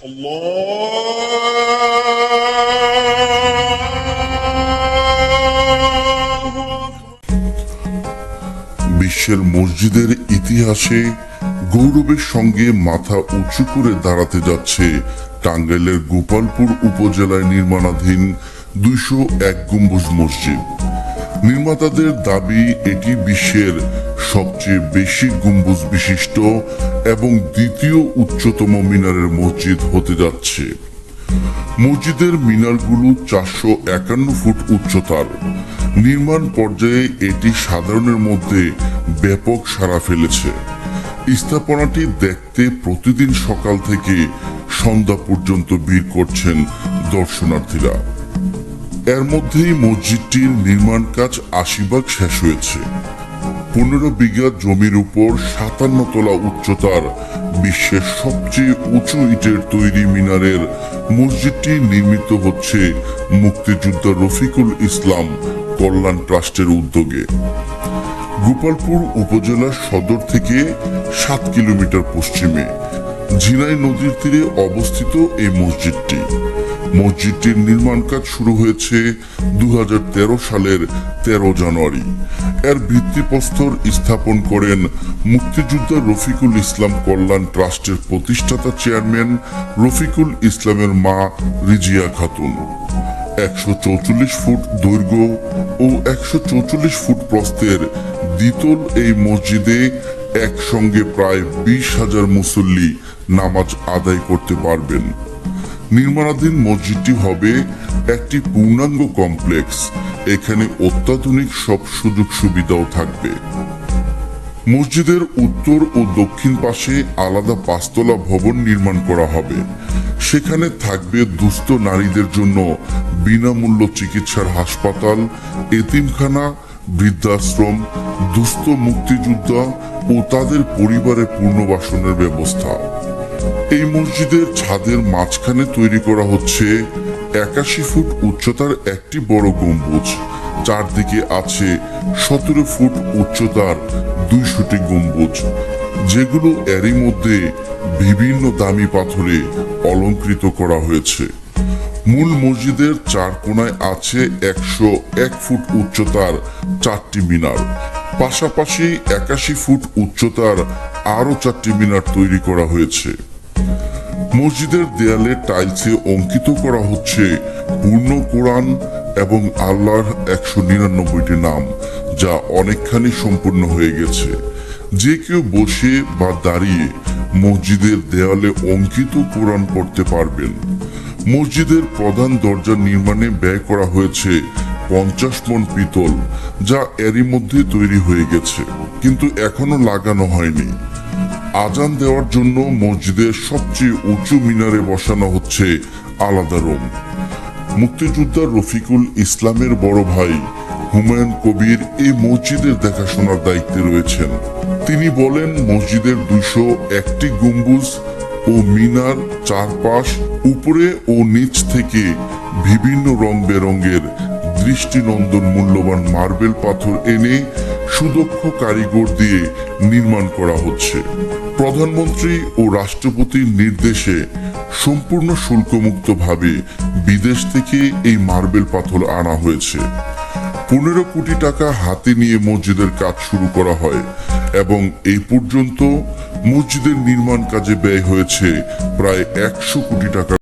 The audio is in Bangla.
বিশ্বের মসজিদের ইতিহাসে গৌরবের সঙ্গে মাথা উঁচু করে দাঁড়াতে যাচ্ছে টাঙ্গাইলের গোপালপুর উপজেলায় নির্মাণাধীন দুইশো এক গম্বুজ মসজিদ। নির্মাতাদের দাবি, এটি বিশ্বের সবচেয়ে বেশি গম্বুজ বিশিষ্ট এবং দ্বিতীয় উচ্চতম মিনারের মসজিদ হতে যাচ্ছে। মসজিদের মিনারগুলো চারশো একান্ন ফুট উচ্চতার। নির্মাণ পর্যায়ে এটি সাধারণের মধ্যে ব্যাপক সাড়া ফেলেছে। স্থাপনাটি দেখতে প্রতিদিন সকাল থেকে সন্ধ্যা পর্যন্ত ভিড় করছেন দর্শনার্থীরা। এর মধ্যেই মসজিদটির নির্মাণ কাজ আশি ভাগ শেষ হয়েছে। পনেরো বিঘা জমির উপর সাতান্ন তলা উচ্চতার বিশ্বের সবচেয়ে উঁচু ইটের তৈরি মিনারের মসজিদটি নির্মিত হচ্ছে মুক্তিযোদ্ধা রফিকুল ইসলাম কল্যাণ ট্রাস্টের উদ্যোগে। গোপালপুর উপজেলার সদর থেকে সাত কিলোমিটার পশ্চিমে, ঝিনাই নদীর তীরে অবস্থিত এই মসজিদটি। মসজিদটির নির্মাণ কাজ শুরু হয়েছে দুই হাজার তেরো সালের তেরো জানুয়ারি। এর ভিত্তিপ্রস্তর স্থাপন করেন মুক্তিযোদ্ধা রফিকুল ইসলাম কল্যাণ ট্রাস্টের প্রতিষ্ঠাতা চেয়ারম্যান রফিকুল ইসলামের মা রিজিয়া খাতুন। একশো চৌচল্লিশ ফুট দৈর্ঘ্য ও একশো চৌচল্লিশ ফুট প্রস্থের দ্বিতল এই মসজিদে একসঙ্গে প্রায় বিশ হাজার মুসল্লি নামাজ আদায় করতে পারবেন। নির্মাণাধীন মসজিদটি হবে একটি পূর্ণাঙ্গ কমপ্লেক্স। এখানে অত্যাধুনিক সব সুযোগ সুবিধাও থাকবে। মসজিদের উত্তর ও দক্ষিণ পাশে আলাদা পাঁচতলা ভবন নির্মাণ করা হবে। সেখানে থাকবে দুস্থ নারীদের জন্য বিনামূল্য চিকিৎসার হাসপাতাল, এতিমখানা, বৃদ্ধাশ্রম, দুস্থ মুক্তিযোদ্ধা ও তাদের পরিবারের পুনর্বাসনের ব্যবস্থা। এই মসজিদের ছাদের মাঝখানে তৈরি করা হচ্ছে একাশি ফুট উচ্চতার একটি বড় গম্বুজ। চারদিকে আছে সতেরো ফুট উচ্চতার দুইশোটি গম্বুজ, যেগুলো এরই মধ্যে বিভিন্ন দামি পাথরে অলঙ্কৃত করা হয়েছে। মূল মসজিদের চার কোনায় আছে একশো এক ফুট উচ্চতার চারটি মিনার। পাশাপাশি একাশি ফুট উচ্চতার আরও চারটি মিনার তৈরি করা হয়েছে। মসজিদের দেয়ালে টাইলসে অঙ্কিত করা হচ্ছে পূর্ণ কোরআন এবং আল্লাহর একশো নিরানব্বইটি নাম, যা অনেকখানি সম্পূর্ণ হয়ে গেছে। যে কেউ বসে বা দাঁড়িয়ে মসজিদের দেয়ালে অঙ্কিত কোরআন পড়তে পারবেন। মসজিদের প্রধান দরজা নির্মাণে ব্যয় করা হয়েছে পঞ্চাশ মন পিতল, যা এরই মধ্যে তৈরি হয়ে গেছে, কিন্তু এখনও লাগানো হয়নি। আজান দেওয়ার জন্য মসজিদের সবচেয়ে উঁচু মিনারে বসানো হচ্ছে আলাদা রুম। মুক্তিযোদ্ধা রফিকুল ইসলামের বড় ভাই হুমায়ুন কবির এই মসজিদের দেখাশোনার দায়িত্বে রয়েছেন। তিনি বলেন, মসজিদের দুইশো একটি গম্বুজ ও মিনার চারপাশ উপরে ও নিচ থেকে বিভিন্ন রং বেরঙের দৃষ্টিনন্দন মূল্যবান মার্বেল পাথর এনে সুদক্ষ কারিগর দিয়ে নির্মাণ করা হচ্ছে। প্রধানমন্ত্রী ও রাষ্ট্রপতির নির্দেশে সম্পূর্ণ শুল্কমুক্তভাবে বিদেশ থেকে এই মার্বেল পাথর আনা হয়েছে। পনেরো কোটি টাকা হাতে নিয়ে মসজিদের কাজ শুরু করা হয় এবং এই পর্যন্ত মসজিদের নির্মাণ কাজে ব্যয় হয়েছে প্রায় একশো কোটি টাকা